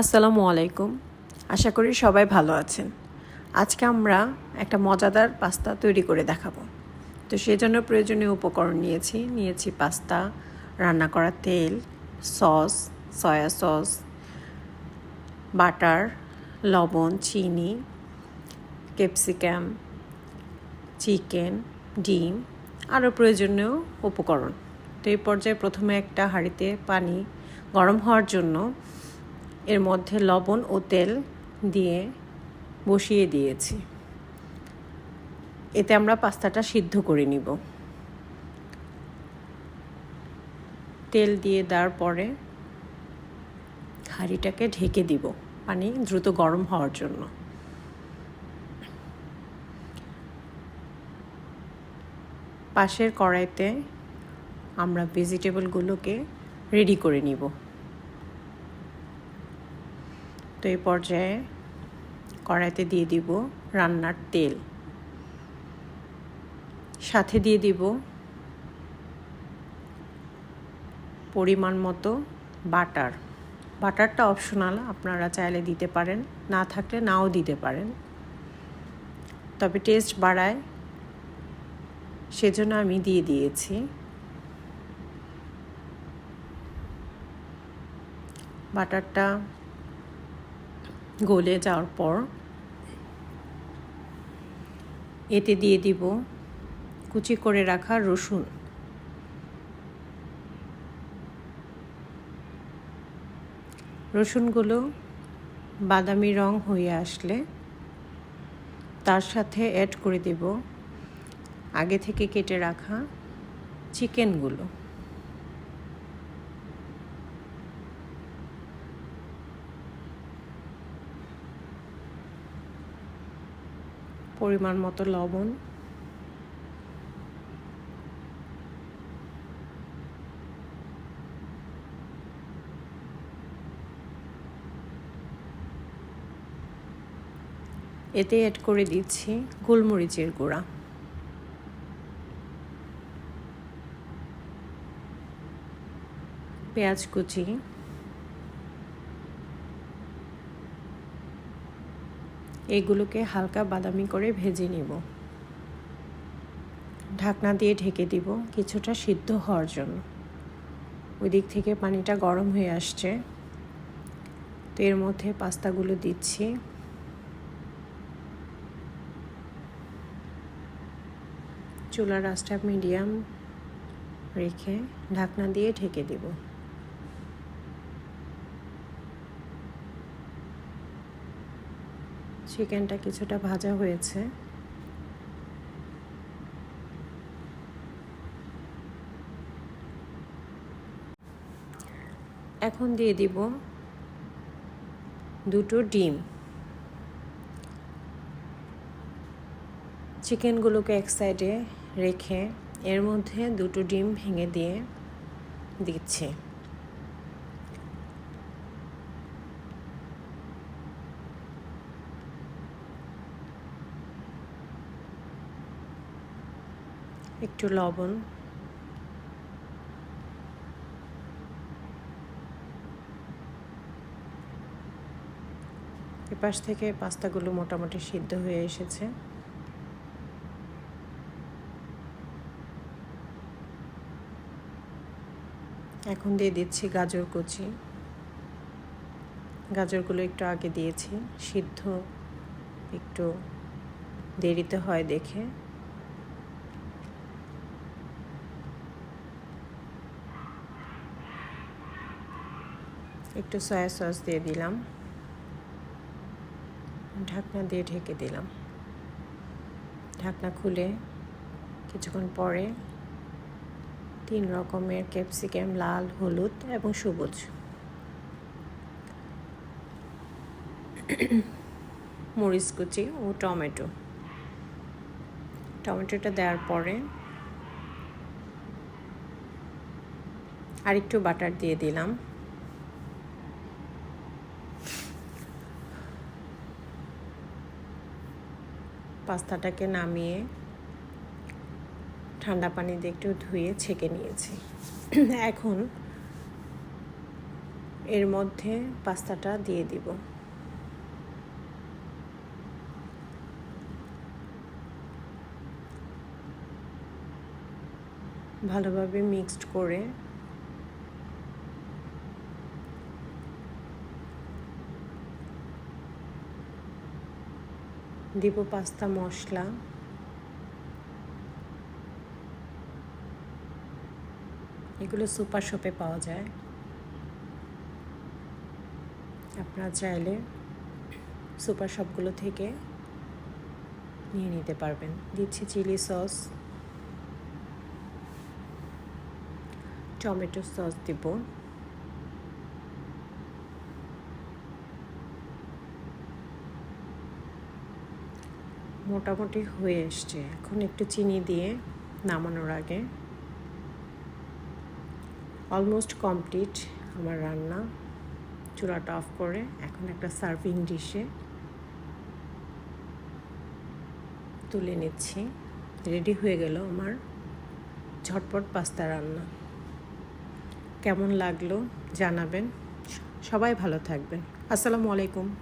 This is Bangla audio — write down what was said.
আসসালামু আলাইকুম। আশা করি সবাই ভালো আছেন। আজকে আমরা একটা মজাদার পাস্তা তৈরি করে দেখাবো। তো সেই জন্য প্রয়োজনীয় উপকরণ নিয়েছি। নিয়েছি পাস্তা, রান্না করা তেল, সস, সয়া সস, বাটার, লবণ, চিনি, ক্যাপসিকাম, চিকেন, ডিম, আরও প্রয়োজনীয় উপকরণ। তো এই পর্যায়ে প্রথমে একটা হাঁড়িতে পানি গরম হওয়ার জন্য এর মধ্যে লবণ ও তেল দিয়ে বসিয়ে দিয়েছি। এতে আমরা পাস্তাটা সিদ্ধ করে নিব। তেল দিয়ে দেওয়ার পরে হাঁড়িটাকে ঢেকে দিব পানি দ্রুত গরম হওয়ার জন্য। পাশের কড়াইতে আমরা ভেজিটেবলগুলোকে রেডি করে নিব। তো এই পর্যায়ে কড়াইতে দিয়ে দিব রান্নার তেল। সাথে দিয়ে দিব পরিমাণ মতো বাটার। বাটারটা অপশনাল, আপনারা চাইলে দিতে পারেন, না থাকলে নাও দিতে পারেন। তবে টেস্ট বাড়ায়, সেজন্য আমি দিয়ে দিয়েছি। বাটারটা গলে যাওয়ার পর এতে দিয়ে দিব কুচি করে রাখা রসুন। রসুনগুলো বাদামি রং হয়ে আসলে তার সাথে অ্যাড করে দেব। আগে থেকে কেটে রাখা চিকেনগুলো পরিমাণ মতো লবণ। এতে অ্যাড করে দিচ্ছি গোলমরিচের গুঁড়া। পেঁয়াজ কুচি। এগুলোকে হালকা বাদামি করে ভেজে নিব। ঢাকনা দিয়ে ঢেকে দিব কিছুটা সিদ্ধ হওয়ার জন্য। ওই দিক থেকে পানিটা গরম হয়ে আসছে। তো এর মধ্যে পাস্তাগুলো দিচ্ছি। চুলার আঁচটা মিডিয়াম রেখে ঢাকনা দিয়ে ঢেকে দিব। চিকেনটা কিছুটা ভাজা হয়েছে। এখন দিয়ে দিব দুটো ডিম। চিকেনগুলোকে এক সাইডে রেখে এর মধ্যে দুটো ডিম ভেঙে দিয়ে দিচ্ছি। একটু লবণ। এপাশ থেকে পাস্তাগুলো মোটামুটি সিদ্ধ হয়ে এসেছে। এখন দিয়ে দিচ্ছি গাজর কুচি। গাজরগুলো একটু আগে দিয়েছি, সিদ্ধ, একটু দেরিতে হয় দেখে। একটু সয়া সস দিয়ে দিলাম। ঢাকনা দিয়ে ঢেকে দিলাম। ঢাকনা খুলে কিছুক্ষণ পরে তিন রকমের ক্যাপসিকাম লাল, হলুদ এবং সবুজ। মরিচ কুচি ও টমেটো। টমেটোটা দেওয়ার পরে আরেকটু বাটার দিয়ে দিলাম। পাস্তাটাকে নামিয়ে ঠান্ডা পানি দিয়ে একটু ধুয়ে ছেঁকে নিয়েছি। এখন এর মধ্যে পাস্তাটা দিয়ে দিব। ভালোভাবে মিক্সড করে দিব পাস্তা মশলা। এগুলো সুপার শপে পাওয়া যায়। আপনারা চাইলে সুপার শপগুলো থেকে নিয়ে নিতে পারবেন। দিচ্ছি চিলি সস। টমেটো সস দিব। মোটামুটি হয়ে এসছে। এখন একটু চিনি দিয়ে নামানোর আগে। অলমোস্ট কমপ্লিট আমার রান্না। চুলাটা অফ করে এখন একটা সার্ভিং ডিশে তুলে নিচ্ছি। রেডি হয়ে গেল আমার ঝটপট পাস্তা রান্না। কেমন লাগল জানাবেন। সবাই ভালো থাকবেন। আসসালামু আলাইকুম।